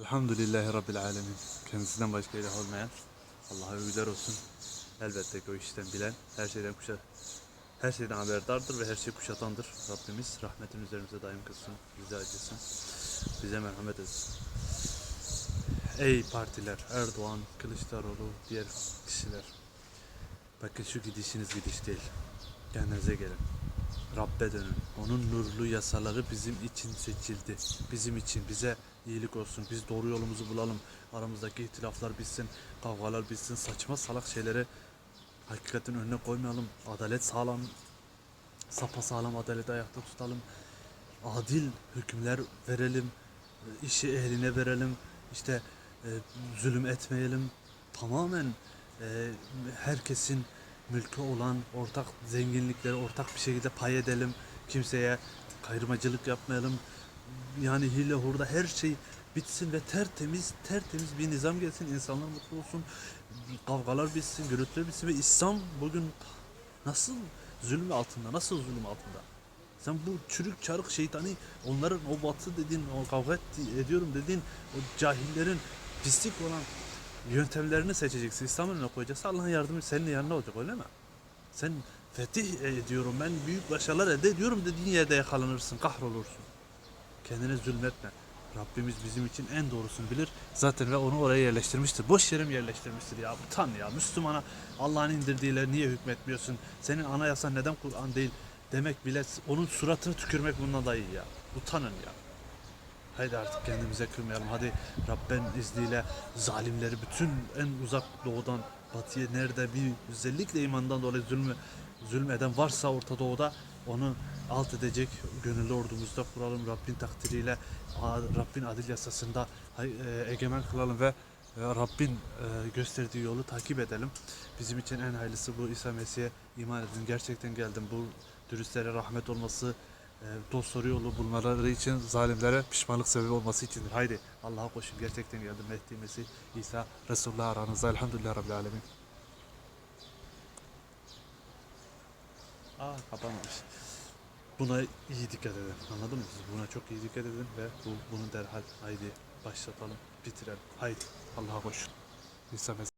Elhamdülillahi Rabbil Alemin. Kendisinden başka ilah olmayan Allah'a övgüler olsun. Elbette ki o işten bilen, her şeyden kuşa, her şeyden haberdardır ve her şeyi kuşatandır. Rabbimiz rahmetin üzerimize daim kılsın, bize acısın, bize merhamet etsin. Ey partiler, Erdoğan, Kılıçdaroğlu, diğer kişiler. Bakın şu gidişiniz gidiş değil. Kendinize gelin. Rabbe dönün. Onun nurlu yasaları bizim için seçildi. Bizim için, bize iyilik olsun. Biz doğru yolumuzu bulalım. Aramızdaki ihtilaflar bitsin, kavgalar bitsin. Saçma salak şeyleri hakikatin önüne koymayalım. Adalet sağlam, sapa sağlam adaleti ayakta tutalım. Adil hükümler verelim. işi ehline verelim. İşte e, zulüm etmeyelim. Tamamen e, herkesin mülkü olan ortak zenginlikleri ortak bir şekilde pay edelim. Kimseye kayırmacılık yapmayalım. Yani hile hurda her şey bitsin ve tertemiz tertemiz bir nizam gelsin. İnsanlar mutlu olsun. Kavgalar bitsin, gürültüler bitsin ve İslam bugün nasıl zulüm altında, nasıl zulüm altında? Sen bu çürük çarık şeytani onların o batı dediğin, o kavga ediyorum dediğin o cahillerin pislik olan yöntemlerini seçeceksin. İslam'ın önüne koyacaksın. Allah'ın yardımı senin yanında olacak öyle mi? Sen fetih ediyorum ben büyük başarılar elde ediyorum dediğin yerde yakalanırsın, kahrolursun. Kendine zulmetme. Rabbimiz bizim için en doğrusunu bilir. Zaten ve onu oraya yerleştirmiştir. Boş yere mi yerleştirmiştir ya? Utan ya. Müslümana Allah'ın indirdiğiyle niye hükmetmiyorsun? Senin anayasan neden Kur'an değil? Demek bile onun suratını tükürmek bundan daha iyi ya. Utanın ya. Haydi artık kendimize kırmayalım. Hadi Rabben izniyle zalimleri bütün en uzak doğudan batıya nerede bir özellikle imandan dolayı zulmü zulmeden varsa Orta Doğu'da onu alt edecek gönüllü ordumuzda kuralım. Rabbin takdiriyle Rabbin adil yasasında e, egemen kılalım ve e, Rabbin e, gösterdiği yolu takip edelim. Bizim için en hayırlısı bu İsa Mesih'e iman edin. Gerçekten geldim. Bu dürüstlere rahmet olması, dost doğru yolu bulmaları için zalimlere pişmanlık sebebi olması içindir. Haydi Allah'a koşun. Gerçekten geldim. Mehdi Mesih, İsa, Resulullah aranızda. Elhamdülillah Rabbil Alemin. Aa kapanmış. Buna iyi dikkat edin. Anladın mı? Buna çok iyi dikkat edin ve bu, bunu derhal haydi başlatalım, bitirelim. Haydi Allah'a koşun. İsa Mesih.